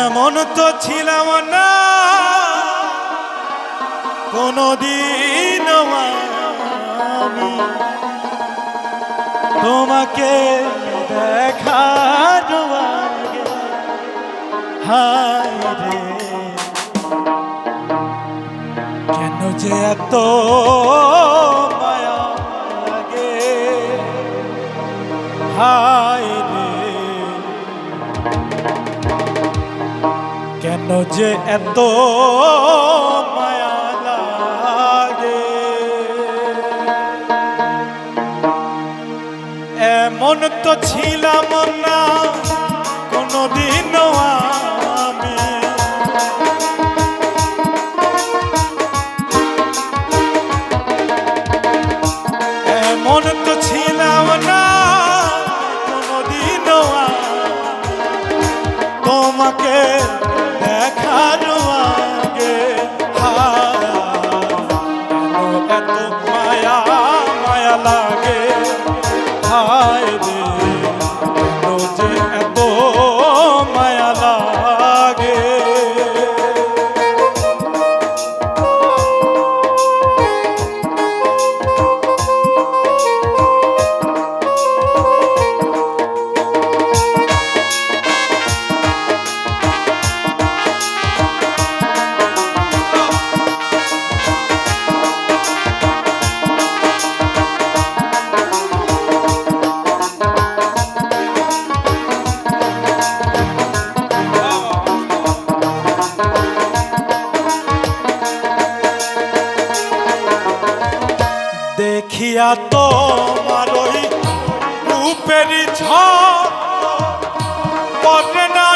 এমন তো ছিলাম না। কোনদিন আমি তোমাকে দেখার হায় কেন যে এত মায়া লাগে। হায় রে। কেন যে এত মায়া লাগে? এমন তো ছিলাম না কোনোদিনও হায় রে। দেখিয়া তো মারই রূপের ঝড় না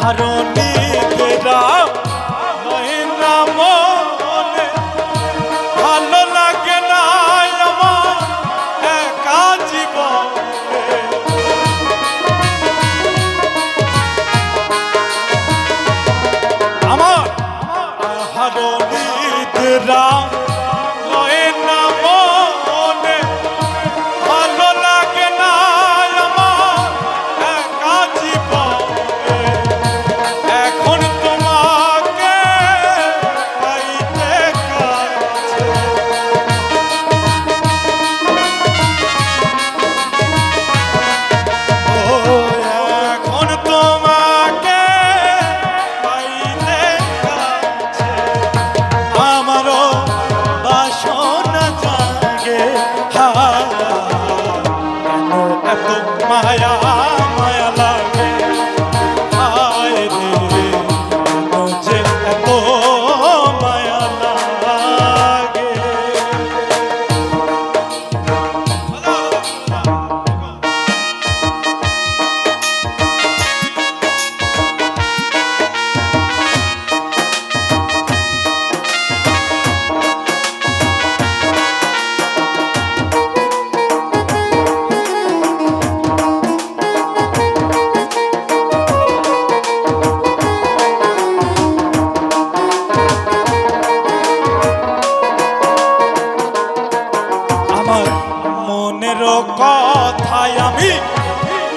হারণে আমার মনের কথায় আমি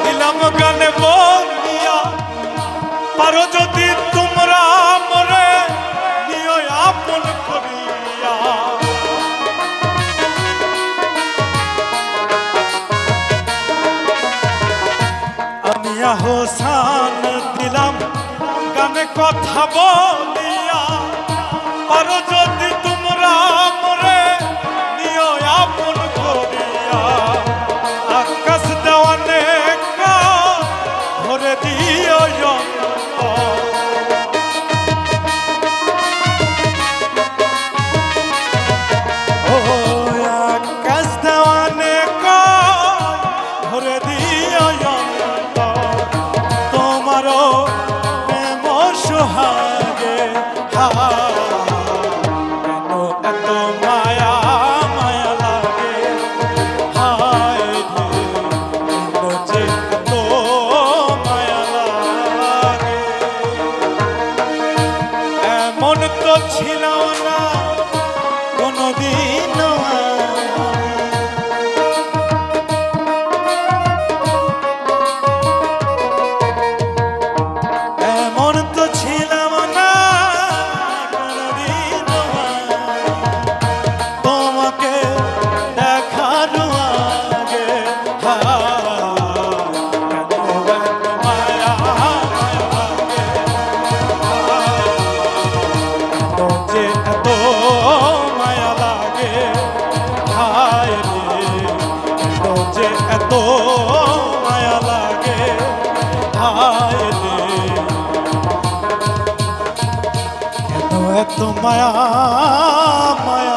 দিলাম গানে বলিয়া। পারো যদি তো chilling. এত মায়া মায়া।